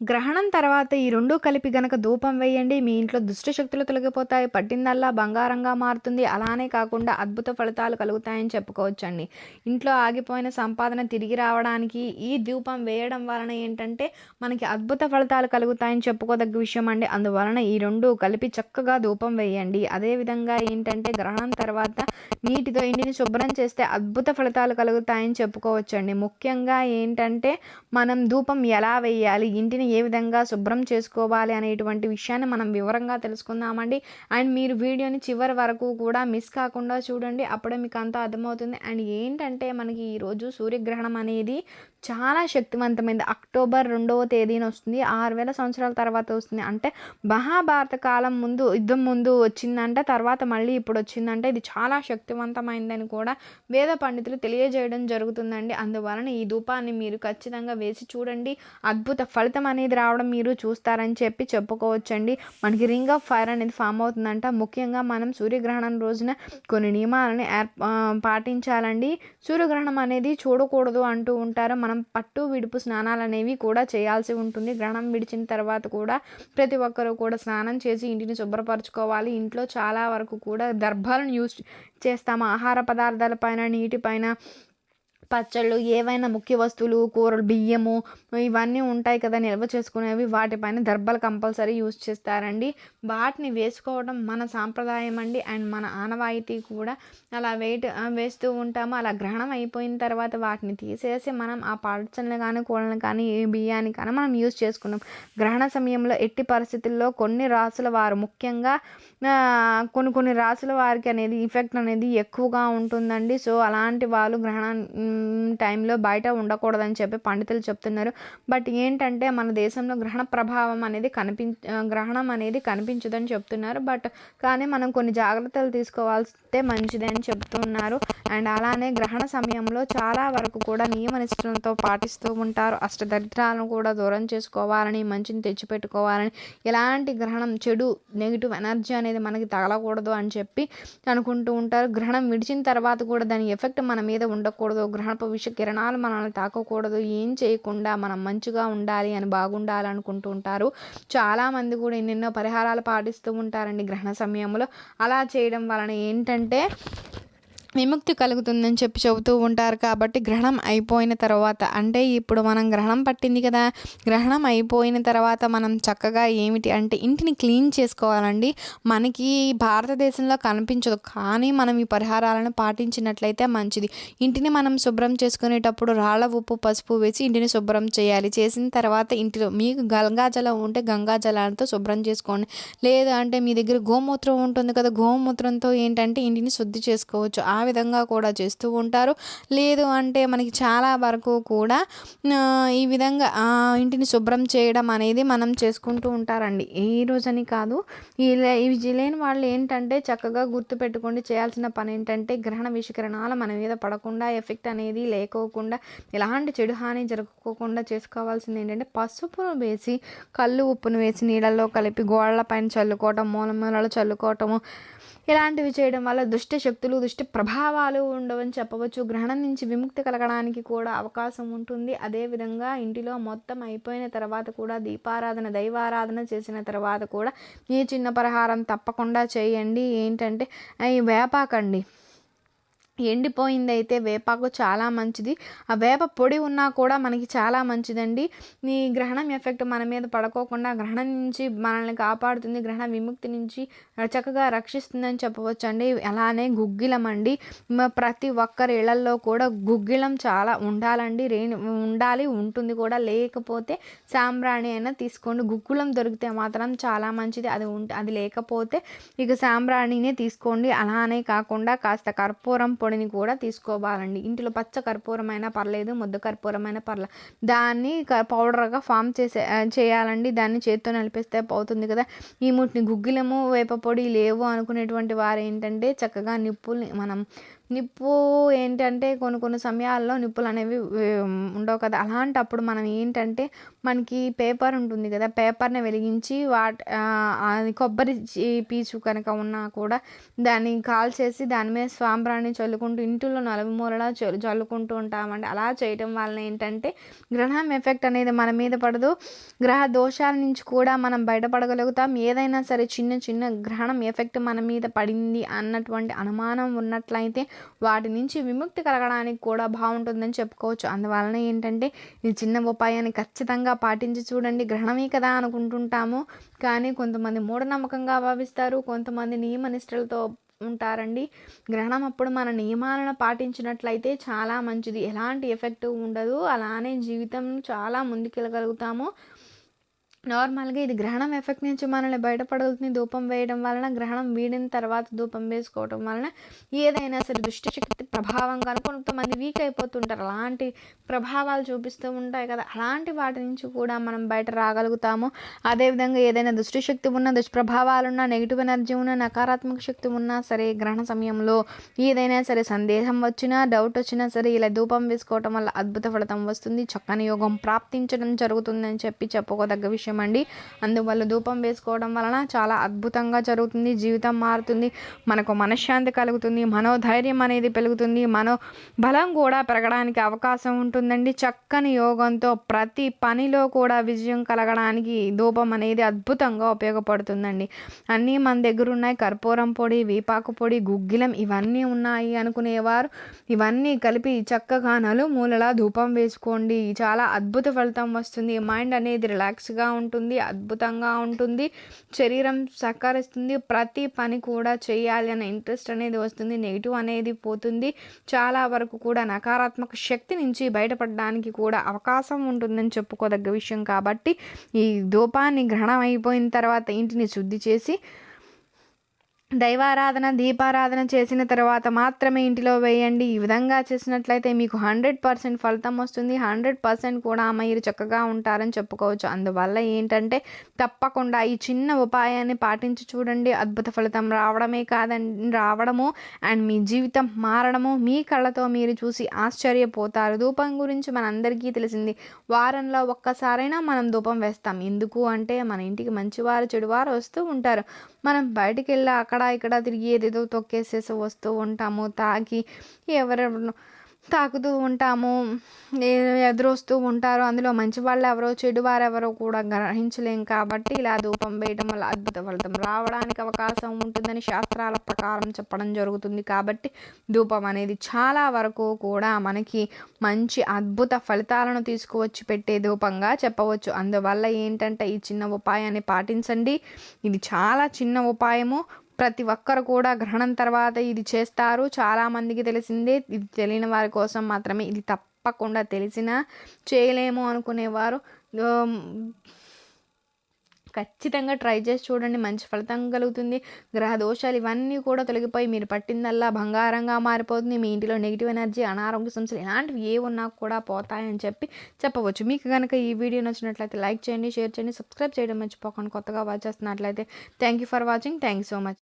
గ్రహణం తర్వాత ఈ రెండు కలిపి గనక ధూపం వేయండి మీ ఇంట్లో దుష్ట శక్తులు తొలగిపోతాయి పట్టిందల్లా బంగారంగా మారుతుంది. అలానే కాకుండా అద్భుత ఫలితాలు కలుగుతాయని చెప్పుకోవచ్చండి. ఇంట్లో ఆగిపోయిన సంపాదన తిరిగి రావడానికి ఈ ధూపం వేయడం వలన ఏంటంటే మనకి అద్భుత ఫలితాలు కలుగుతాయని చెప్పుకోదగ్గ విషయం అండి అందువలన ఈ రెండు కలిపి చక్కగా ధూపం వేయండి. అదేవిధంగా ఏంటంటే గ్రహణం తర్వాత నీటితో ఇంటిని శుభ్రం చేస్తే అద్భుత ఫలితాలు కలుగుతాయని చెప్పుకోవచ్చండి. ముఖ్యంగా ఏంటంటే మనం ధూపం ఎలా వేయాలి ఇంటిని ఏ విధంగా శుభ్రం చేసుకోవాలి అనేటువంటి విషయాన్ని మనం వివరంగా తెలుసుకుందామండి. అండ్ మీరు వీడియోని చివరి వరకు కూడా మిస్ కాకుండా చూడండి. అప్పుడే మీకు అంతా అర్థమవుతుంది. అండ్ ఏంటంటే మనకి ఈరోజు సూర్యగ్రహణం అనేది చాలా శక్తివంతమైంది. అక్టోబర్ రెండవ తేదీన వస్తుంది. ఆరు వేల సంవత్సరాల తర్వాత వస్తుంది. అంటే మహాభారత కాలం ముందు యుద్ధం ముందు వచ్చిందంటే తర్వాత మళ్ళీ ఇప్పుడు వచ్చిందంటే. ఇది చాలా శక్తివంతమైందని కూడా వేద పండితులు తెలియజేయడం జరుగుతుందండి. అందువలన ఈ ధూపాన్ని మీరు ఖచ్చితంగా వేసి చూడండి. అద్భుత ఫలితం అనేది రావడం మీరు చూస్తారని చెప్పి చెప్పుకోవచ్చండి. మనకి రింగ్ ఆఫ్ ఫైర్ అనేది ఫామ్ అవుతుందంట. ముఖ్యంగా మనం సూర్యగ్రహణం రోజున కొన్ని నియమాలని ఏర్ పాటించాలండి. సూర్యగ్రహణం అనేది చూడకూడదు అంటూ ఉంటారు. మనం పట్టు విడుపు స్నానాలు అనేవి కూడా చేయాల్సి ఉంటుంది. గ్రహణం విడిచిన తర్వాత కూడా ప్రతి ఒక్కరూ కూడా స్నానం చేసి ఇంటిని శుభ్రపరచుకోవాలి. ఇంట్లో చాలా వరకు కూడా దర్భాలను యూజ్ చేస్తాము. ఆహార పదార్థాల పైన నీటిపైన పచ్చళ్ళు ఏవైనా ముఖ్య వస్తువులు కూరలు బియ్యము ఇవన్నీ ఉంటాయి కదా నిల్వ చేసుకునేవి వాటిపైన దర్బలు కంపల్సరీ యూజ్ చేస్తారండి. వాటిని వేసుకోవడం మన సాంప్రదాయం అండి. అండ్ మన ఆనవాయితీ కూడా అలా వెయిట్ వేస్తూ ఉంటాము. అలా గ్రహణం అయిపోయిన తర్వాత వాటిని తీసేసి మనం ఆ పచ్చళ్ళు కానీ కూరలను కానీ ఏ బియ్యాన్ని కానీ మనం యూజ్ చేసుకున్నాం. గ్రహణ సమయంలో ఎట్టి పరిస్థితుల్లో కొన్ని రాసుల వారు ముఖ్యంగా కొన్ని కొన్ని రాసుల వారికి అనేది ఇఫెక్ట్ అనేది ఎక్కువగా ఉంటుందండి. సో అలాంటి వాళ్ళు గ్రహణాన్ని టైంలో బయట ఉండకూడదని చెప్పి పండితులు చెప్తున్నారు. బట్ ఏంటంటే మన దేశంలో గ్రహణ ప్రభావం అనేది కనిపి గ్రహణం అనేది కనిపించదని చెప్తున్నారు. బట్ కానీ మనం కొన్ని జాగ్రత్తలు తీసుకోవాల్స్తే మంచిదని చెప్తున్నారు. అండ్ అలానే గ్రహణ సమయంలో చాలా వరకు కూడా నియమ నిష్ఠలతో పాటిస్తూ ఉంటారు. అష్టదరిద్రాలను కూడా దూరం చేసుకోవాలని మంచిని తెచ్చిపెట్టుకోవాలని ఎలాంటి గ్రహణం చెడు నెగిటివ్ ఎనర్జీ అనేది మనకి తగలకూడదు అని చెప్పి అనుకుంటూ ఉంటారు. గ్రహణం విడిచిన తర్వాత కూడా దాని ఎఫెక్ట్ మన మీద ఉండకూడదు. గ్రహణపు విష కిరణాలు మనల్ని తాకకూడదు. ఏం చేయకుండా మనం మంచిగా ఉండాలి అని బాగుండాలనుకుంటూ ఉంటారు. చాలామంది కూడా ఎన్నెన్నో పరిహారాలు పాటిస్తూ ఉంటారండి గ్రహణ సమయంలో. అలా చేయడం వలన ఏంటంటే విముక్తి కలుగుతుందని చెప్పి చెబుతూ ఉంటారు కాబట్టి గ్రహణం అయిపోయిన తర్వాత అంటే ఇప్పుడు మనం గ్రహణం పట్టింది కదా గ్రహణం అయిపోయిన తర్వాత మనం చక్కగా ఏమిటి అంటే ఇంటిని క్లీన్ చేసుకోవాలండి. మనకి భారతదేశంలో కనిపించదు కానీ మనం ఈ పరిహారాలను పాటించినట్లయితే మంచిది. ఇంటిని మనం శుభ్రం చేసుకునేటప్పుడు రాళ్ళ ఉప్పు పసుపు వేసి ఇంటిని శుభ్రం చేయాలి. చేసిన తర్వాత ఇంటిలో మీకు గంగాజలం ఉంటే గంగాజలంతో శుభ్రం చేసుకోండి. లేదు అంటే మీ దగ్గర గోమూత్రం ఉంటుంది కదా గోమూత్రంతో ఏంటంటే ఇంటిని శుద్ధి చేసుకోవచ్చు. ఆ విధంగా కూడా చేస్తూ ఉంటారు. లేదు అంటే మనకి చాలా వరకు కూడా ఈ విధంగా ఇంటిని శుభ్రం చేయడం అనేది మనం చేసుకుంటూ ఉంటారండి. ఈ రోజని కాదు ఇవి లేని వాళ్ళు ఏంటంటే చక్కగా గుర్తుపెట్టుకోండి చేయాల్సిన పని ఏంటంటే గ్రహణ విషకరణాల మన మీద పడకుండా ఎఫెక్ట్ అనేది లేకోకుండా ఎలాంటి చెడు హాని జరగకోకుండా చేసుకోవాల్సింది ఏంటంటే పసుపును వేసి కళ్ళు ఉప్పును వేసి నీళ్ళల్లో కలిపి గోడల పైన చల్లుకోవటం మూల మూలలో చల్లుకోవటము ఇలాంటివి చేయడం వల్ల దుష్ట శక్తులు దుష్ట ప్రభావాలు ఉండవని చెప్పవచ్చు. గ్రహణం నుంచి విముక్తి కలగడానికి కూడా అవకాశం ఉంటుంది. అదేవిధంగా ఇంటిలో మొత్తం అయిపోయిన తర్వాత కూడా దీపారాధన దైవారాధన చేసిన తర్వాత కూడా ఈ చిన్న పరిహారం తప్పకుండా చేయండి. ఏంటంటే ఈ వేపాకండి. ఎండిపోయింది అయితే వేపాకు చాలా మంచిది. ఆ వేప పొడి ఉన్నా కూడా మనకి చాలా మంచిదండి. ఈ గ్రహణం ఎఫెక్ట్ మన మీద పడుకోకుండా గ్రహణం నుంచి మనల్ని కాపాడుతుంది గ్రహణ విముక్తి నుంచి చక్కగా రక్షిస్తుందని చెప్పవచ్చు అండి అలానే గుగ్గిలం అండి. ప్రతి ఒక్కరి ఇళ్ళలో కూడా గుగ్గిలం చాలా ఉండాలండి. రే ఉండాలి ఉంటుంది కూడా. లేకపోతే సాంబ్రాణి అయినా తీసుకోండి. గుగ్గులం దొరికితే మాత్రం చాలా మంచిది. అది ఉంటే అది లేకపోతే ఇక సాంబ్రాణినే తీసుకోండి. అలానే కాకుండా కాస్త కర్పూరం పొడి పొడిని కూడా తీసుకోవాలండి. ఇంట్లో పచ్చ కర్పూరమైన పర్లేదు ముద్ద కర్పూరమైన పర్లేదు దాన్ని పౌడర్గా ఫామ్ చేసే చేయాలండి. దాన్ని చేత్తో నలిపేస్తే పోతుంది కదా. ఈ ముట్టిని గుగ్గిలము వేప పొడి లేవు అనుకునేటువంటి వారు ఏంటంటే చక్కగా నిప్పుల్ని మనం నిప్పు ఏంటంటే కొన్ని కొన్ని సమయాల్లో నిప్పులు అనేవి ఉండవు కదా. అలాంటప్పుడు మనం ఏంటంటే మనకి పేపర్ ఉంటుంది కదా పేపర్ని వెలిగించి వాట్ కొబ్బరి పీచు కనుక ఉన్నా కూడా దాన్ని కాల్చేసి దాని మీద స్వాంబ్రాన్ని చల్లుకుంటూ ఇంటిలో నలుమూలలా చల్లుకుంటూ ఉంటామండి. అలా చేయటం వలన ఏంటంటే గ్రహం ఎఫెక్ట్ అనేది మన మీద పడదు. గ్రహ దోషాల నుంచి కూడా మనం బయటపడగలుగుతాం. ఏదైనా సరే చిన్న చిన్న గ్రహణం ఎఫెక్ట్ మన మీద పడింది అన్నటువంటి అనుమానం ఉన్నట్లయితే వాటి నుంచి విముక్తి కలగడానికి కూడా బాగుంటుందని చెప్పుకోవచ్చు. అందువలన ఏంటంటే ఈ చిన్న ఉపాయాన్ని ఖచ్చితంగా పాటించి చూడండి. గ్రహణమే కదా అనుకుంటుంటాము. కానీ కొంతమంది మూఢనమ్మకంగా భావిస్తారు. కొంతమంది నియమ నిష్టలతో ఉంటారండి. గ్రహణం అప్పుడు మన నియమాలను పాటించినట్లయితే చాలా మంచిది. ఎలాంటి ఎఫెక్ట్ ఉండదు. అలానే జీవితం చాలా ముందుకెళ్ళగలుగుతాము. నార్మల్గా ఇది గ్రహణం ఎఫెక్ట్ నుంచి మనల్ని బయటపడుతుంది. ధూపం వేయడం వలన గ్రహణం వీడిన తర్వాత ధూపం వేసుకోవడం వలన ఏదైనా సరే దుష్టశక్తి ప్రభావం కనుక కొంతమంది వీక్ అయిపోతుంటారు. అలాంటి ప్రభావాలు చూపిస్తూ ఉంటాయి కదా. అలాంటి వాటి నుంచి కూడా మనం బయట రాగలుగుతాము. అదేవిధంగా ఏదైనా దుష్టశక్తి ఉన్న దుష్ప్రభావాలున్నా నెగిటివ్ ఎనర్జీ ఉన్న నకారాత్మక శక్తి ఉన్నా సరే గ్రహణ సమయంలో ఏదైనా సరే సందేహం వచ్చినా డౌట్ వచ్చినా సరే ఇలా ధూపం వేసుకోవటం వల్ల అద్భుత ఫలితం వస్తుంది. చక్కని యోగం ప్రాప్తించడం జరుగుతుందని చెప్పి చెప్పుకోదగ్గ విషయం. విషయం అండి అందువల్ల ధూపం వేసుకోవడం వలన చాలా అద్భుతంగా జరుగుతుంది జీవితం మారుతుంది మనకు మనశ్శాంతి కలుగుతుంది మనోధైర్యం అనేది పెరుగుతుంది మనో బలం కూడా పెరగడానికి అవకాశం ఉంటుందండి. చక్కని యోగంతో ప్రతి పనిలో కూడా విజయం కలగడానికి ధూపం అనేది అద్భుతంగా ఉపయోగపడుతుందండి. అన్నీ మన దగ్గర ఉన్నాయి కర్పూరం పొడి వేపాకు పొడి గుగ్గిలం ఇవన్నీ ఉన్నాయి అనుకునేవారు. ఇవన్నీ కలిపి చక్కగా నలుమూలలా ధూపం వేసుకోండి. చాలా అద్భుత ఫలితం వస్తుంది. మైండ్ అనేది రిలాక్స్గా ఉంటుంది అద్భుతంగా ఉంటుంది. శరీరం సహకరిస్తుంది ప్రతి పని కూడా చేయాలి అనే ఇంట్రెస్ట్ అనేది వస్తుంది నెగిటివ్ అనేది పోతుంది. చాలా వరకు కూడా నకారాత్మక శక్తి నుంచి బయటపడడానికి కూడా అవకాశం ఉంటుందని చెప్పుకోదగ్గ విషయం కాబట్టి ఈ ధూపాన్ని గ్రహణం అయిపోయిన తర్వాత ఇంటిని శుద్ధి చేసి దైవారాధన దీపారాధన చేసిన తర్వాత మాత్రమే ఇంటిలో వేయండి. ఈ విధంగా చేసినట్లయితే మీకు హండ్రెడ్ పర్సెంట్ ఫలితం వస్తుంది. హండ్రెడ్ పర్సెంట్ కూడా మీరు చక్కగా ఉంటారని చెప్పుకోవచ్చు. అందువల్ల ఏంటంటే తప్పకుండా ఈ చిన్న ఉపాయాన్ని పాటించి చూడండి. అద్భుత ఫలితం రావడమే కాదండి రావడము అండ్ మీ జీవితం మారడము. మీ కళ్ళతో మీరు చూసి ఆశ్చర్యపోతారు. ధూపం గురించి మనందరికీ తెలిసింది. వారంలో ఒక్కసారైనా మనం ధూపం వేస్తాం. ఎందుకు అంటే మన ఇంటికి మంచివారు చెడువారు వస్తూ ఉంటారు. మనం బయటికి వెళ్ళి అక్కడ ఇక్కడ తిరిగి ఏదేదో తొక్కేసేసి వస్తూ ఉంటాము తాకి ఎవరెవరు తాకుతూ ఉంటాము ఎదురొస్తూ ఉంటారు. అందులో మంచి వాళ్ళు ఎవరో చెడు ఎవరో కూడా గ్రహించలేం కాబట్టి ఇలా ధూపం వేయడం వల్ల అద్భుత ఫలితం రావడానికి అవకాశం ఉంటుందని శాస్త్రాల ప్రకారం చెప్పడం జరుగుతుంది. కాబట్టి ధూపం అనేది చాలా వరకు కూడా మనకి మంచి అద్భుత ఫలితాలను తీసుకువచ్చి పెట్టే ధూపంగా చెప్పవచ్చు. అందువల్ల ఏంటంటే ఈ చిన్న ఉపాయాన్ని పాటించండి. ఇది చాలా చిన్న ఉపాయము. ప్రతి ఒక్కరు కూడా గ్రహణం తర్వాత ఇది చేస్తారు. చాలామందికి తెలిసిందే ఇది తెలియని వారి కోసం మాత్రమే ఇది తప్పకుండా తెలిసినా చేయలేము అనుకునేవారు. ఖచ్చితంగా ట్రై చేసి చూడండి మంచి ఫలితం కలుగుతుంది. గ్రహ దోషాలు ఇవన్నీ కూడా తొలగిపోయి మీరు పట్టిందల్లా బంగారంగా మారిపోతుంది. మీ ఇంటిలో నెగిటివ్ ఎనర్జీ అనారోగ్య సమస్యలు ఇలాంటివి ఏ ఉన్నా కూడా పోతాయని చెప్పి చెప్పవచ్చు. మీకు కనుక ఈ వీడియో నచ్చినట్లయితే లైక్ చేయండి షేర్ చేయండి సబ్స్క్రైబ్ చేయడం మర్చిపోకండి. కొత్తగా వాచ్ చేస్తున్నట్లయితే thank you for watching. Thank you so much.